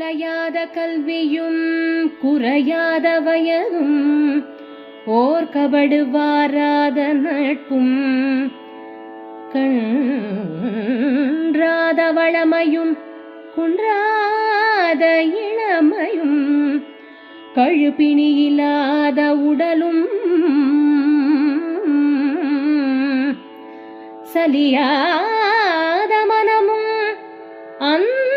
கலையாத கல்வியும் குறையாத வயதும் ஓர் கபடு வாராத நட்பும் கன்றாத வளமையும் குன்றாத இளமையும் கழுப்பிணியில்லாத உடலும் சலியாத மனமும் அந்த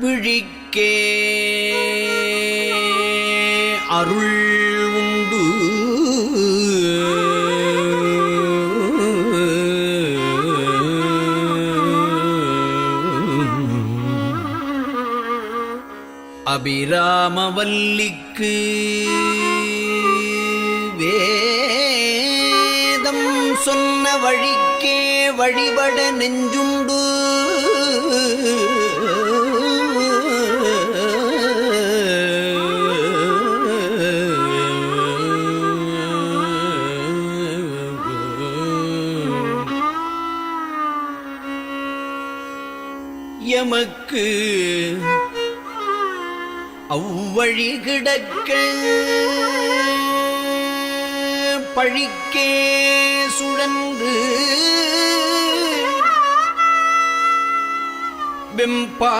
விழிக்கே. அருள் உண்டு. அபிராமவல்லிக்கு வேதம் சொன்ன வழிக்கே வழிபட நெஞ்சுண்டு. எமக்கு அவ்வழி கிடக்க பழிக்கே சுழந்து வெம்பா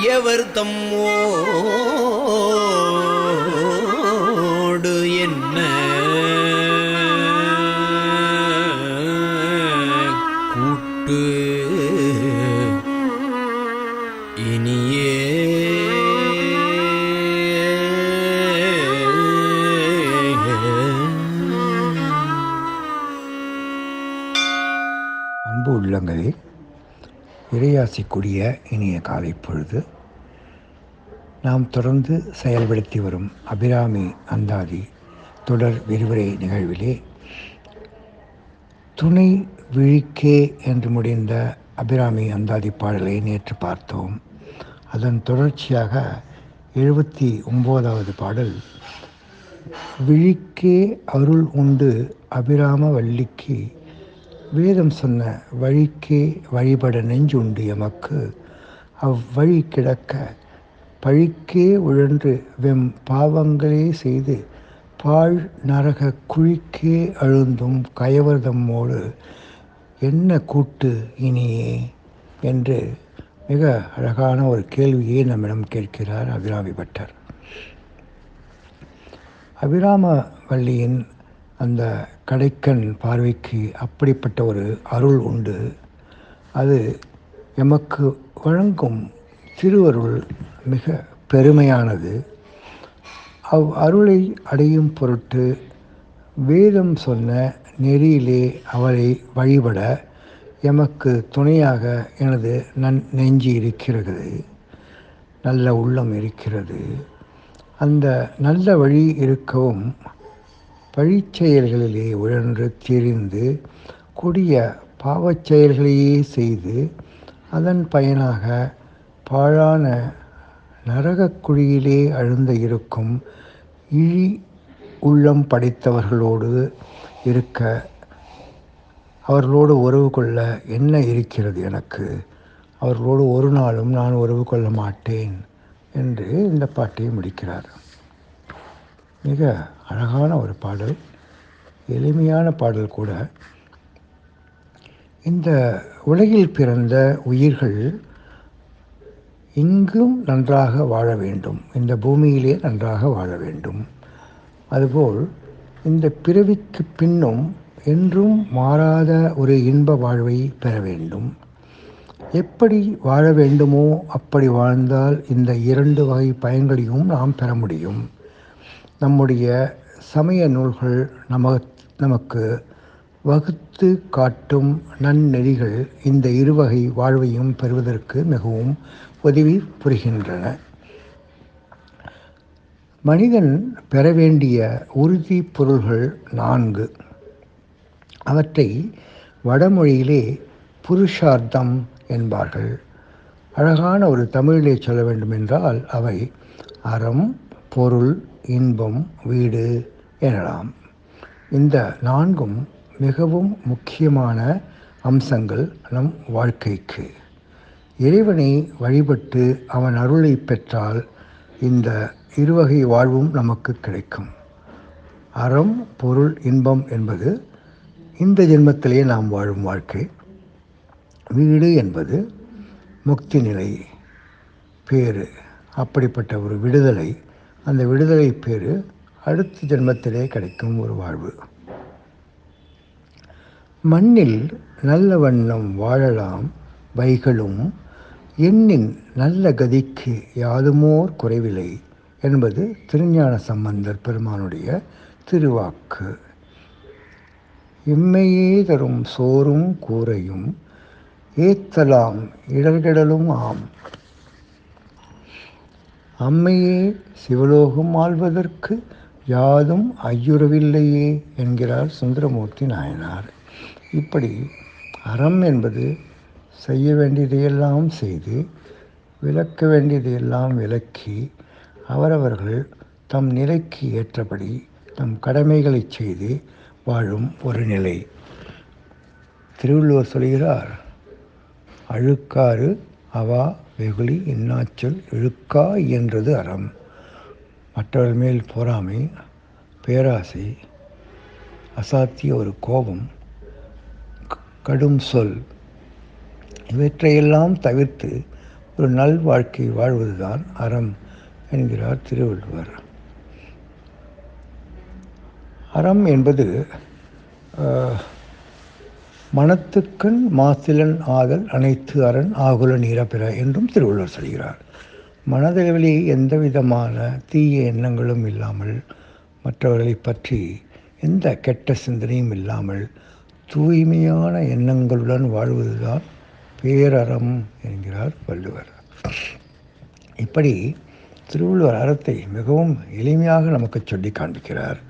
கயவர் தம்மோடு என்ன? கூட்டு இனியே. அன்பு உள்ளங்களே. இறையாசிக்குரிய இனிய காலை பொழுது நாம் தொடர்ந்து செயல்படுத்தி வரும் அபிராமி அந்தாதி தொடர் விரிவுரை நிகழ்விலே துணை விழிக்கே என்று முடிந்த அபிராமி அந்தாதி பாடலை நேற்று பார்த்தோம். அதன் தொடர்ச்சியாக எழுபத்தி ஒம்போதாவது பாடல் விழிக்கே அருள் உண்டு அபிராம வள்ளிக்கு வேதம் சொன்ன வழிக்கே வழிபட நெஞ்சுண்டு எமக்கு அவ்வழி கிடக்க பழிக்கே உழன்று வெம் பாவங்களே செய்து பாழ் நரக குழிக்கே அழுந்தும் கயவர்தம்மோடு என்ன கூட்டு இனியே? என்று மிக அழகான ஒரு கேள்வியை நம்மிடம் கேட்கிறார் அபிராமி பட்டர். அபிராம வள்ளியின் அந்த கடைக்கண் பார்வைக்கு அப்படிப்பட்ட ஒரு அருள் உண்டு. அது எமக்கு வழங்கும் திருவருள் மிக பெருமையானது. அவ் அருளை அடையும் பொருட்டு வேதம் சொன்ன நெறியிலே அவரை வழிபட எமக்கு துணையாக எனது நன் நெஞ்சு இருக்கிறது. நல்ல உள்ளம் இருக்கிறது. அந்த நல்ல வழி இருக்கவும் பழிச்செயல்களிலே உழன்று திரிந்து கொடிய பாவச் செயல்களையே செய்து அதன் பயனாக பாழான நரகக் குழியிலே அழுந்த இருக்கும் இழி உள்ளம் படைத்தவர்களோடு இருக்க அவர்களோடு உறவு கொள்ள என்ன இருக்கிறது எனக்கு? அவர்களோடு ஒரு நாளும் நான் உறவு கொள்ள மாட்டேன் என்று இந்த பாட்டை முடிக்கிறார். மிக அழகான ஒரு பாடல் எளிமையான பாடல் கூட. இந்த உலகில் பிறந்த உயிர்கள் இங்கும் நன்றாக வாழ வேண்டும். இந்த பூமியிலே நன்றாக வாழ வேண்டும். அதுபோல் இந்த பிறவிக்கு பின்னும் என்றும் மாறாத ஒரு இன்ப வாழ்வை பெற வேண்டும். எப்படி வாழ வேண்டுமோ அப்படி வாழ்ந்தால் இந்த இரண்டு வகை பயன்களையும் நாம் பெற முடியும். நம்முடைய சமய நூல்கள் நம நமக்கு வகுத்து காட்டும் நன்னெறிகள் இந்த இருவகை வாழ்வையும் பெறுவதற்கு மிகவும் உதவி புரிகின்றன. மனிதன் பெற வேண்டிய உறுதி பொருள்கள் நான்கு. அவற்றை வடமொழியிலே புருஷார்த்தம் என்பார்கள். அழகான ஒரு தமிழிலே சொல்ல வேண்டுமென்றால் அவை அறம் பொருள் இன்பம் வீடு எனலாம். இந்த நான்கும் மிகவும் முக்கியமான அம்சங்கள் நம் வாழ்க்கைக்கு. இறைவனை வழிபட்டு அவன் அருளை பெற்றால் இந்த இருவகை வாழ்வும் நமக்கு கிடைக்கும். அறம் பொருள் இன்பம் என்பது இந்த ஜென்மத்திலேயே நாம் வாழும் வாழ்க்கை. வீடு என்பது முக்தி நிலை பேறு அப்படிப்பட்ட ஒரு விடுதலை அந்த விடுதலை பேறு அடுத்த ஜென்மத்திலே கிடைக்கும் ஒரு வாழ்வு. மண்ணில் நல்ல வண்ணம் வாழலாம் வைகளும் எண்ணின் நல்ல கதிக்கு யாதுமோர் குறைவில்லை என்பது திருஞான சம்பந்தர் பெருமானுடைய திருவாக்கு. இம்மையே தரும் சோறும் கூரையும் ஏத்தலாம் இடர்கடலும் ஆம். அம்மையே சிவலோகம் ஆள்வதற்கு யாதும் ஐயுறவில்லையே என்கிறார் சுந்தரமூர்த்தி நாயனார். இப்படி அறம் என்பது செய்ய வேண்டியதையெல்லாம் செய்து விளக்க வேண்டியதையெல்லாம் விளக்கி அவரவர்கள் தம் நிலைக்கு ஏற்றபடி தம் கடமைகளை செய்து வாழும் ஒரு நிலை. திருவள்ளுவர் சொல்கிறார் அழுக்காறு அவா வெகுளி இன்னாச்சொல் இழுக்கா இயன்றது அறம். மற்றவர் மேல் பொறாமை பேராசை அசாத்திய ஒரு கோபம் க- கடும் சொல். இவற்றையெல்லாம் தவிர்த்து ஒரு நல் வாழ்க்கை வாழ்வதுதான் அறம் என்கிறார் திருவள்ளுவர். அறம் என்பது மனத்துக்கண் மாசிலன் ஆதல் அனைத்து அரண் ஆகுல நீரப்பிற என்றும் திருவள்ளுவர் சொல்கிறார். மனதளவிலே எந்த விதமான தீய எண்ணங்களும் இல்லாமல் மற்றவர்களை பற்றி எந்த கெட்ட சிந்தனையும் இல்லாமல் தூய்மையான எண்ணங்களுடன் வாழ்வதுதான் பேரறம் என்கிறார் வள்ளுவர். இப்படி திருவள்ளுவர் அறத்தை மிகவும் எளிமையாக நமக்கு சொல்லி காண்பிக்கிறார்.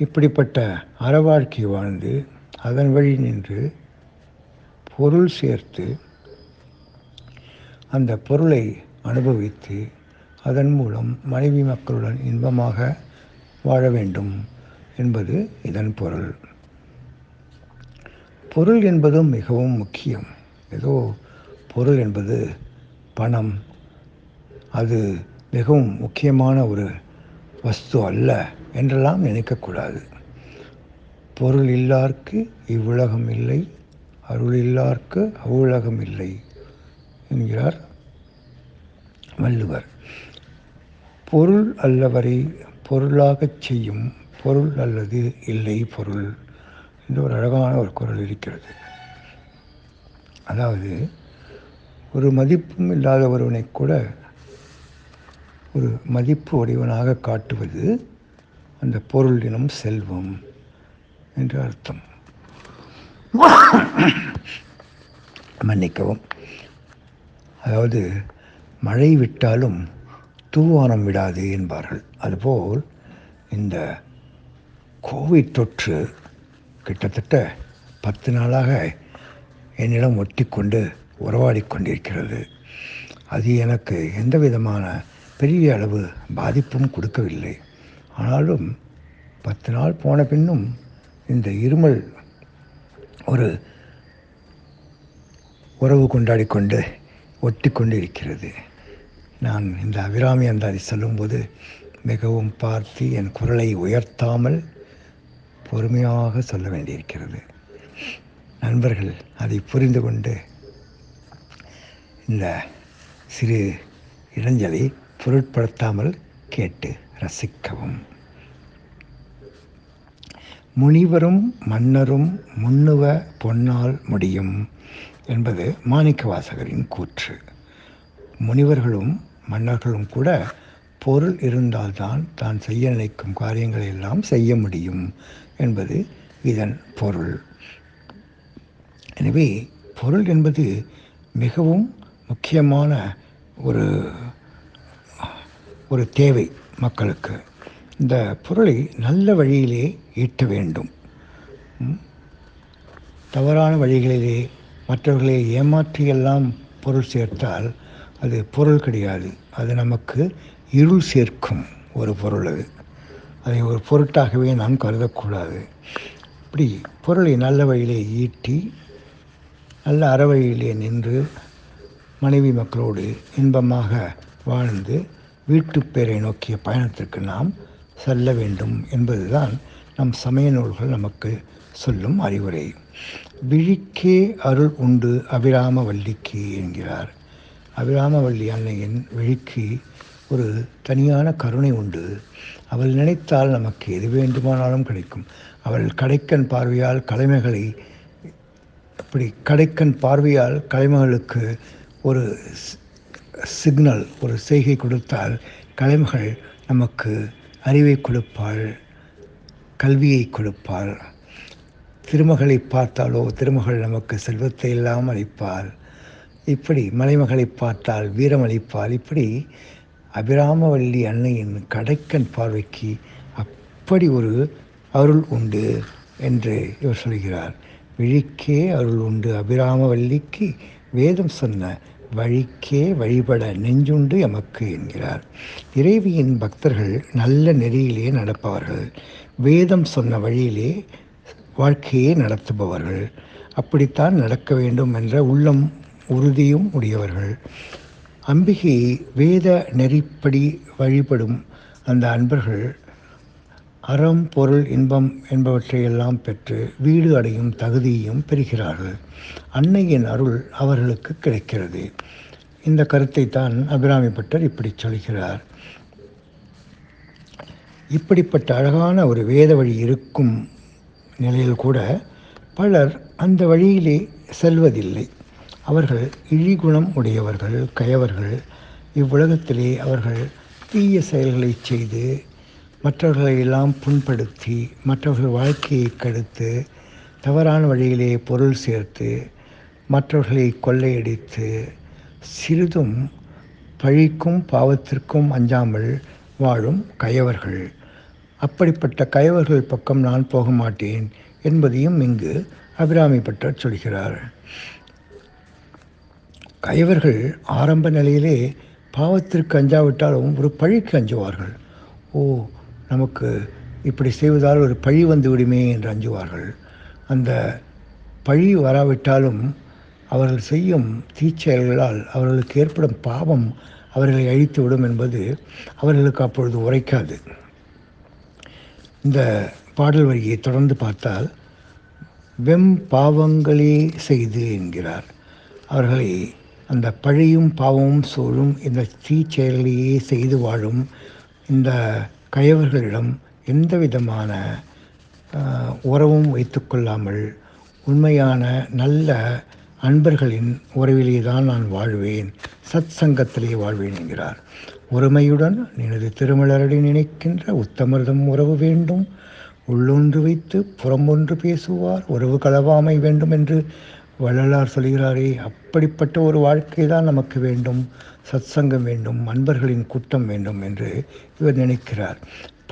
இப்படிப்பட்ட அறவாழ்க்கை வாழ்ந்து அதன் வழி நின்று பொருள் சேர்த்து அந்த பொருளை அனுபவித்து அதன் மூலம் மனைவி மக்களுடன் இன்பமாக வாழ வேண்டும் என்பது இதன் பொருள். பொருள் என்பதும் மிகவும் முக்கியம். ஏதோ பொருள் என்பது பணம். அது மிகவும் முக்கியமான ஒரு வஸ்து அல்ல என்றெல்லாம் நினைக்கக்கூடாது. பொருள் இல்லார்க்கு இவ்வுலகம் இல்லை அருள் இல்லார்க்கு அவ்வுலகம் இல்லை என்கிறார் வள்ளுவர். பொருள் அல்லவரை பொருளாகச் செய்யும் பொருள் அல்லது இல்லை பொருள் என்று ஒரு அழகான ஒரு குரல் இருக்கிறது. அதாவது ஒரு மதிப்பும் இல்லாத ஒருவனை கூட ஒரு மதிப்பு உடையவனாக காட்டுவது அந்த பொருளினம் செல்வம். என்று அர்த்தம். மன்னிக்கவும். அதாவது மழை விட்டாலும் தூவானம் விடாது என்பார்கள். அதுபோல் இந்த கோவிட் தொற்று கிட்டத்தட்ட பத்து நாளாக என்னிடம் ஒட்டி கொண்டு உறவாடி கொண்டிருக்கிறது. அது எனக்கு எந்த விதமான பெரிய அளவு பாதிப்பும் கொடுக்கவில்லை. ஆனாலும் பத்து நாள் போன பின்னும் இந்த இருமல் ஒரு உறவு கொண்டாடி கொண்டு ஒட்டி கொண்டு இருக்கிறது நான் இந்த அபிராமி அந்தாதி சொல்லும்போது மிகவும் பார்த்து என் குரலை உயர்த்தாமல் பொறுமையாக சொல்ல வேண்டியிருக்கிறது. நண்பர்கள் அதை புரிந்து கொண்டு இந்த சிறு இடைஞ்சலை பொருட்படுத்தாமல் கேட்டு ரசிக்கவும். முனிவரும் மன்னரும் முன்னுவ பொன்னால் முடியும் என்பது மாணிக்க வாசகரின் கூற்று. முனிவர்களும் மன்னர்களும் கூட பொருள் இருந்தால்தான் தான் செய்ய நினைக்கும் காரியங்களை எல்லாம் செய்ய முடியும் என்பது இதன் பொருள். எனவே பொருள் என்பது மிகவும் முக்கியமான ஒரு ஒரு தேவை மக்களுக்கு. இந்த பொருளை நல்ல வழியிலே ஈட்ட வேண்டும். தவறான வழிகளிலே மற்றவர்களை ஏமாற்றியெல்லாம் பொருள் சேர்த்தால் அது பொருள் கிடையாது. அது நமக்கு இருள் சேர்க்கும் ஒரு பொருள் அது. அதை ஒரு பொருட்டாகவே நாம் கருதக்கூடாது. இப்படி பொருளை நல்ல வழியிலே ஈட்டி நல்ல அறவழியிலே நின்று மனைவி மக்களோடு இன்பமாக வாழ்ந்து வீட்டுப் பேரை நோக்கிய பயணத்திற்கு நாம் செல்ல வேண்டும் என்பதுதான் நம் சமய நூல்கள் நமக்கு சொல்லும் அறிவுரை. விழிக்கே அருள் உண்டு அபிராம வள்ளிக்கு என்கிறார். அபிராமவல்லி அன்னையின் விழிக்கு ஒரு தனியான கருணை உண்டு. அவள் நினைத்தால் நமக்கு எது வேண்டுமானாலும் கிடைக்கும். அவள் கடைக்கன் பார்வையால் கலைமைகளை இப்படி கடைக்கன் பார்வையால் கலைமகளுக்கு ஒரு சிக்னல் ஒரு செய்கை கொடுத்தால் கலைமகள் நமக்கு அறிவை கொடுப்பாள் கல்வியை கொடுப்பாள். திருமகளை பார்த்தாலோ திருமகள் நமக்கு செல்வத்தை எல்லாம் அளிப்பாள். இப்படி மலைமகளை பார்த்தால் வீரம் அளிப்பாள். இப்படி அபிராமவல்லி அன்னையின் கடைக்கன் பார்வைக்கு அப்படி ஒரு அருள் உண்டு என்று இவர் சொல்கிறார். விழிக்கே அருள் உண்டு அபிராமவல்லிக்கு. வேதம் சொன்ன வழிக்கே வழிபட நெஞ்சுண்டு எமக்கு என்கிறார். இறைவியின் பக்தர்கள் நல்ல நெறியிலே நடப்பவர்கள். வேதம் சொன்ன வழியிலே வாழ்க்கையை நடத்துபவர்கள். அப்படித்தான் நடக்க வேண்டும் என்ற உள்ளம் உறுதியும் உடையவர்கள். அம்பிகையை வேத நெறிப்படி வழிபடும் அந்த அன்பர்கள் அறம் பொருள் இன்பம் என்பவற்றையெல்லாம் பெற்று வீடு அடையும் தகுதியையும் பெறுகிறார்கள். அன்னையின் அருள் அவர்களுக்கு கிடைக்கிறது. இந்த கருத்தை தான் அபிராமி பட்டர் இப்படி சொல்கிறார். இப்படிப்பட்ட அழகான ஒரு வேத வழி இருக்கும் நிலையில் கூட பலர் அந்த வழியிலே செல்வதில்லை. அவர்கள் இழிகுணம் உடையவர்கள் கயவர்கள். இவ்வுலகத்திலே அவர்கள் தீய செயல்களை செய்து மற்றவர்களை எல்லாம் புண்படுத்தி மற்றவர்கள் வாழ்க்கையை கெடுத்து தவறான வழியிலே பொருள் சேர்த்து மற்றவர்களை கொள்ளையடித்து சிறிதும் பழிக்கும் பாவத்திற்கும் அஞ்சாமல் வாழும் கயவர்கள். அப்படிப்பட்ட கயவர்கள் பக்கம் நான் போக மாட்டேன் என்பதையும் இங்கு அபிராமி பட்டர் சொல்கிறார். கயவர்கள் ஆரம்ப நிலையிலே பாவத்திற்கு அஞ்சாவிட்டாலும் ஒரு பழிக்கு அஞ்சுவார்கள். ஓ நமக்கு இப்படி செய்வதால் ஒரு பழி வந்து விடுமே என்று அஞ்சுவார்கள். அந்த பழி வராவிட்டாலும் அவர்கள் செய்யும் தீச்செயல்களால் அவர்களுக்கு ஏற்படும் பாவம் அவர்களை அழித்து விடும் என்பது அவர்களுக்கு அப்பொழுது உரைக்காது. இந்த பாடல் வரியை தொடர்ந்து பார்த்தால் வெம் பாவங்களே செய்து என்கிறார். அவர்களை அந்த பழியும் பாவமும் சூழும் இந்த தீச்செயலையே செய்து வாழும் இந்த கயவர்களிடம் எந்த விதமான உறவும் வைத்துக்கொள்ளாமல் உண்மையான நல்ல அன்பர்களின் உறவிலே தான் நான் வாழ்வேன். சத் சங்கத்திலே வாழ்வேன் என்கிறார். ஒருமையுடன் எனது திருமலரடி நினைக்கின்ற உத்தமர்தம் உறவு வேண்டும். உள்ளொன்று வைத்து புறமொன்று பேசுவார். உறவு களவாமை வேண்டும் என்று வள்ளலார் சொல்கிறாரே அப்படிப்பட்ட ஒரு வாழ்க்கை தான் நமக்கு வேண்டும். சத்சங்கம் வேண்டும். அன்பர்களின் கூட்டம் வேண்டும் என்று இவர் நினைக்கிறார்.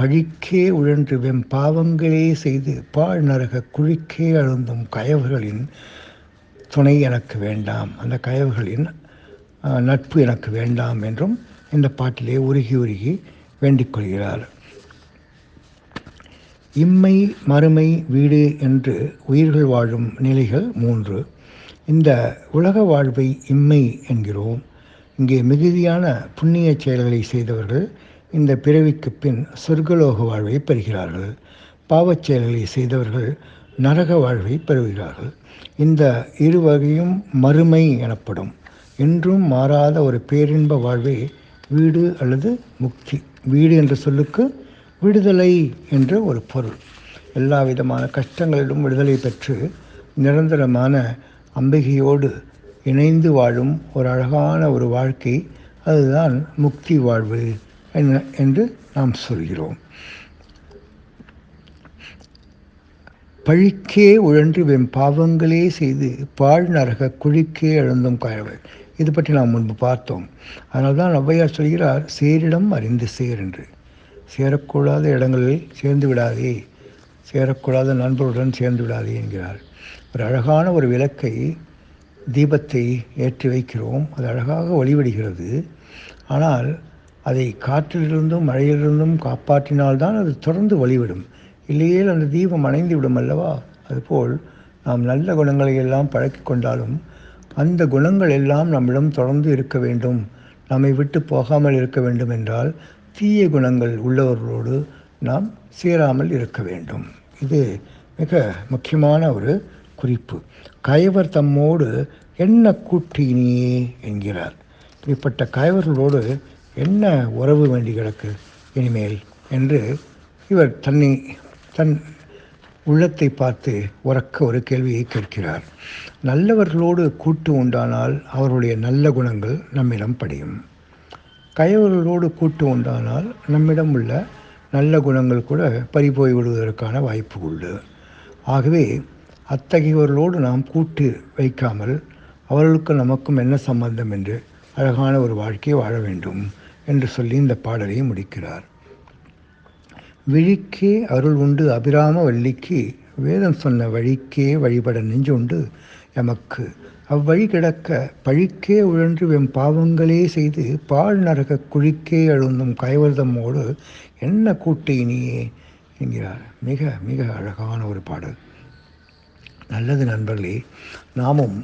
பழிக்கே உழன்று வெம் பாவங்களே செய்து பாழ் நரக குழிக்கே அழுந்தும் கயவர்களின் துணை எனக்கு வேண்டாம். அந்த கயவர்களின் நட்பு எனக்கு வேண்டாம் என்றும் இந்த பாட்டிலே உருகி உருகி வேண்டிக் கொள்கிறார். இம்மை மறுமை வீடு என்று உயிர்கள் வாழும் நிலைகள் மூன்று. இந்த உலக வாழ்வை இம்மை என்கிறோம். இங்கே மிகுதியான புண்ணிய செயல்களை செய்தவர்கள் இந்த பிறவிக்கு பின் சொர்க்கலோக வாழ்வை பெறுகிறார்கள். பாவச் செயல்களை செய்தவர்கள் நரக வாழ்வை பெறுகிறார்கள். இந்த இரு வகையும் மறுமை எனப்படும். என்றும் மாறாத ஒரு பேரின்ப வாழ்வே வீடு அல்லது முக்தி. வீடு என்ற சொல்லுக்கு விடுதலை என்ற ஒரு பொருள். எல்லா விதமான கஷ்டங்களிலும் விடுதலை பெற்று நிரந்தரமான அம்பிகையோடு இணைந்து வாழும் ஒரு அழகான ஒரு வாழ்க்கை அதுதான் முக்தி வாழ்வு என்ன என்று நாம் சொல்கிறோம். பழிக்கே உழன்று வெம் பாவங்களே செய்து பாழ் நரக குழிக்கே எழுந்தும் கயவர் இது பற்றி நாம் முன்பு பார்த்தோம். அதனால் தான் ஔவையார் சொல்கிறார் சேரிடம் அறிந்து சேர் என்று. சேரக்கூடாத இடங்களில் சேர்ந்து விடாதே. சேரக்கூடாத நண்பருடன் சேர்ந்து விடாதே என்கிறார். ஒரு அழகான ஒரு விளக்கை தீபத்தை ஏற்றி வைக்கிறோம். அது அழகாக ஒளிவிடுகிறது. ஆனால் அதை காற்றிலிருந்தும் மழையிலிருந்தும் காப்பாற்றினால்தான் அது தொடர்ந்து வழிவிடும் இல்லையே அந்த தீபம் அணைந்து விடும் அல்லவா? அதுபோல் நாம் நல்ல குணங்களை எல்லாம் பழக்கி கொண்டாலும் அந்த குணங்கள் எல்லாம் நம்மிடம் தொடர்ந்து இருக்க வேண்டும். நம்மை விட்டு போகாமல் இருக்க வேண்டும் என்றால் தீய குணங்கள் உள்ளவர்களோடு நாம் சேராமல் இருக்க வேண்டும். இது மிக முக்கியமான ஒரு குறிப்பு. கயவர் தம்மோடு என்ன கூட்டினியே என்கிறார். இப்படிப்பட்ட கயவர்களோடு என்ன உறவு வேண்டி கிடக்கு? இனிமேல் என்று இவர் தன்னை தன் உள்ளத்தை பார்த்து உறக்க ஒரு கேள்வியை கேட்கிறார். நல்லவர்களோடு கூட்டு உண்டானால் அவருடைய நல்ல குணங்கள் நம்மிடம் படியும். கயவர்களோடு கூட்டு உண்டானால் நம்மிடம் உள்ள நல்ல குணங்கள் கூட பறிபோய் விடுவதற்கான வாய்ப்பு உண்டு. ஆகவே அத்தகையவர்களோடு நாம் கூட்டு வைக்காமல் அவர்களுக்கு நமக்கும் என்ன சம்பந்தம் என்று அழகான ஒரு வாழ்க்கையை வாழ வேண்டும் என்று சொல்லி இந்த பாடலை முடிக்கிறார். விழிக்கே அருள் உண்டு அபிராம வள்ளிக்கு வேதம் சொன்ன வழிக்கே வழிபட நெஞ்சுண்டு எமக்கு. அவ்வழி கிடக்க பழிக்கே உழன்று வெம் பாவங்களே செய்து பால் நரக குழிக்கே எழுந்தும் கைவர்தமோடு என்ன கூட்டு இனியே? என்கிறார். மிக மிக அழகான ஒரு பாடல். நல்லது நண்பர்களே நாமும்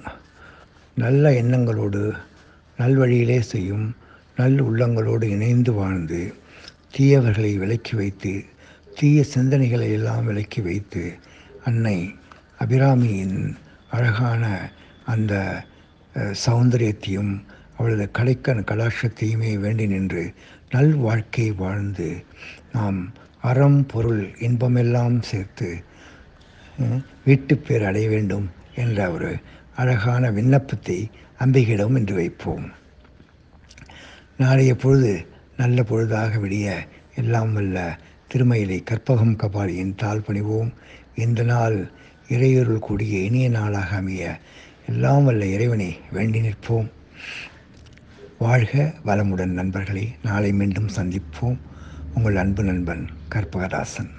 நல்ல எண்ணங்களோடு நல்வழியிலே செய்யும் நல் உள்ளங்களோடு இணைந்து வாழ்ந்து தீயவர்களை விலக்கி வைத்து தீய சிந்தனைகளை எல்லாம் விலக்கி வைத்து அன்னை அபிராமியின் அழகான அந்த சௌந்தரியத்தையும் அவளது கலைக்கண் கலாட்சத்தையுமே வேண்டி நின்று நல் வாழ்க்கை வாழ்ந்து நாம் அறம் பொருள் இன்பமெல்லாம் சேர்த்து அஹ், வீட்டுப் பேர் அடைய வேண்டும் என்ற ஒரு அழகான விண்ணப்பத்தை அம்பிகையிடம் இன்று வைப்போம். நாளைய பொழுது நல்ல பொழுதாக விடிய எல்லாம் வல்ல திருமயிலை கற்பகம் கபாலியின் தாழ் பணிவோம். இந்த நாள் இறையொருள் கூடிய இனிய நாளாக அமைய எல்லாம் வல்ல இறைவனை வேண்டி நிற்போம். வாழ்க வளமுடன் நண்பர்களே. நாளை மீண்டும் சந்திப்போம். உங்கள் அன்பு நண்பன் கற்பகதாசன்.